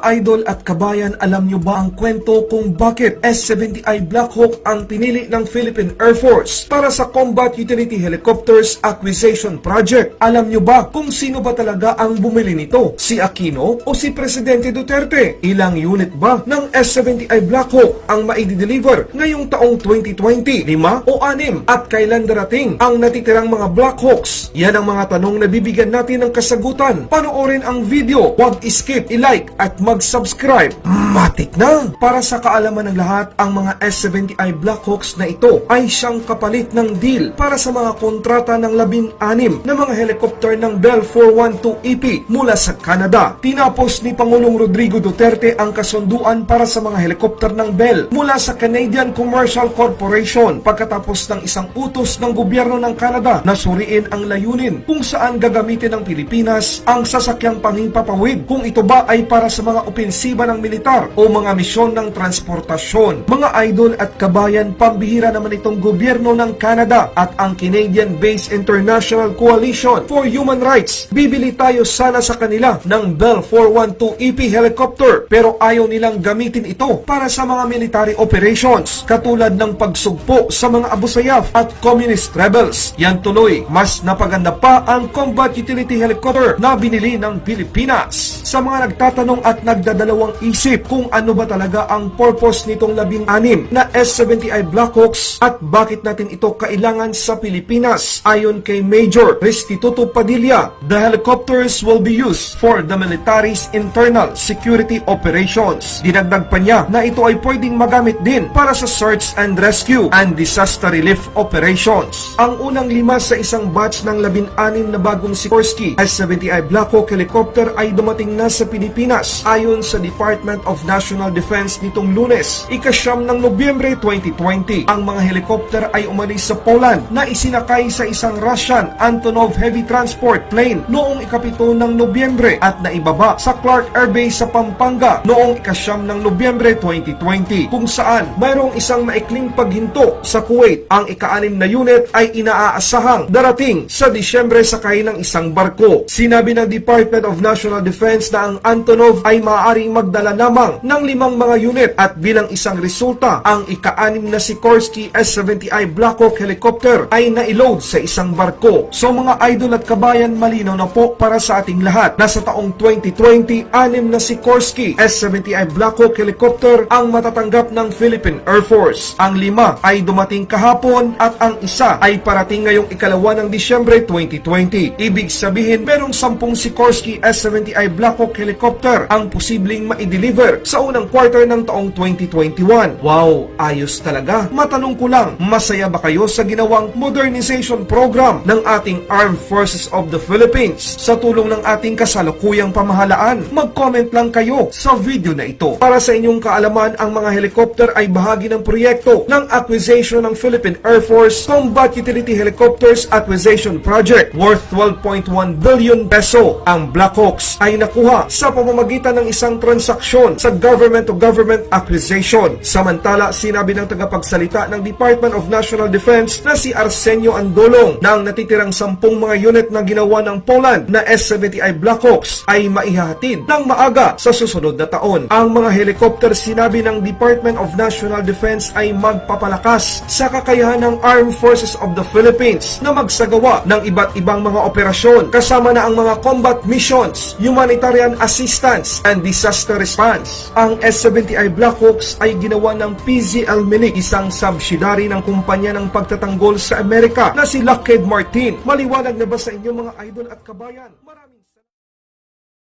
Idol at kabayan, alam nyo ba ang kwento kung bakit S-70i Black Hawk ang pinili ng Philippine Air Force para sa Combat Utility Helicopters Acquisition Project? Alam nyo ba kung sino ba talaga ang bumili nito? Si Aquino o si Presidente Duterte? Ilang unit ba ng S-70i Black Hawk ang maidi-deliver ngayong taong 2020? Lima o anim? At kailan darating ang natitirang mga Black Hawks? Yan ang mga tanong na bibigyan natin ng kasagutan. Panoorin ang video, huwag skip, i-like at mag-subscribe. Matik na! Para sa kaalaman ng lahat, ang mga S-70i Black Hawks na ito ay siyang kapalit ng deal para sa mga kontrata ng labing-anim na mga helicopter ng Bell 412EP mula sa Canada. Tinapos ni Pangulong Rodrigo Duterte ang kasunduan para sa mga helicopter ng Bell mula sa Canadian Commercial Corporation pagkatapos ng isang utos ng gobyerno ng Canada na suriin ang layunin kung saan gagamitin ng Pilipinas ang sasakyang panghimpapawid kung ito ba ay para sa mga opensiba ng militar o mga misyon ng transportasyon. Mga idol at kabayan, pambihira naman itong gobyerno ng Canada at ang Canadian-based International Coalition for Human Rights. Bibili tayo sana sa kanila ng Bell 412EP E helicopter pero ayaw nilang gamitin ito para sa mga military operations katulad ng pagsugpo sa mga Abu Sayyaf at communist rebels. Yan tuloy, mas napaganda pa ang combat utility helicopter na binili ng Pilipinas. Sa mga nagtatanong at nagdadalawang isip kung ano ba talaga ang purpose nitong labing-anim na S-70i Black Hawks at bakit natin ito kailangan sa Pilipinas. Ayon kay Major Restituto Padilla, the helicopters will be used for the military's internal security operations. Dinagdag pa niya na ito ay pwedeng magamit din para sa search and rescue and disaster relief operations. Ang unang lima sa isang batch ng labing-anim na bagong Sikorsky S-70i Black Hawk helicopter ay dumating na sa Pilipinas ayon sa Department of National Defense nitong lunes, ikasyam ng Nobyembre 2020. Ang mga helicopter ay umalis sa Poland na isinakay sa isang Russian Antonov Heavy Transport plane noong ikapito ng Nobyembre at naibaba sa Clark Air Base sa Pampanga noong ikasyam ng Nobyembre 2020 kung saan mayroong isang maikling paghinto sa Kuwait. Ang ika-anim na unit ay inaasahang darating sa Disyembre sakay ng isang barko. Sinabi ng Department of National Defense na ang Antonov ay maaaring magdala lamang ng limang mga unit at bilang isang resulta, ang ika-anim na Sikorsky S-70i Black Hawk helicopter ay naiload sa isang barko. So mga idol at kabayan, malinaw na po para sa ating lahat na sa taong 2020, anim na Sikorsky S-70i Black Hawk helicopter ang matatanggap ng Philippine Air Force. Ang lima ay dumating kahapon at ang isa ay parating ngayong ikalawa ng Disyembre 2020. Ibig sabihin, merong sampung Sikorsky S-70i Black Hawk helicopter ang posibleng ma-deliver sa unang quarter ng taong 2021. Wow, ayos talaga. Matanong ko lang, masaya ba kayo sa ginawang modernization program ng ating Armed Forces of the Philippines sa tulong ng ating kasalukuyang pamahalaan? Mag-comment lang kayo sa video na ito. Para sa inyong kaalaman, ang mga helicopter ay bahagi ng proyekto ng acquisition ng Philippine Air Force Combat Utility Helicopters Acquisition Project worth 12.1 billion peso. Ang Black Hawks ay nakuha sa pamamagitan ng isang transaksyon sa government-to-government acquisition. Samantala, sinabi ng tagapagsalita ng Department of National Defense na si Arsenio Andolong na ang natitirang sampung mga unit na ginawa ng Poland na S-70i Black Hawks ay maihahatid ng maaga sa susunod na taon. Ang mga helicopter sinabi ng Department of National Defense ay magpapalakas sa kakayahan ng Armed Forces of the Philippines na magsagawa ng iba't ibang mga operasyon kasama na ang mga combat missions, humanitarian assistance, and disaster response. Ang S-70i Black Hawks ay ginawa ng PZL Milik, isang subsidiary ng kumpanya ng pagtatanggol sa Amerika na si Lockheed Martin. Maliwanag na ba sa inyo mga idol at kabayan? Maraming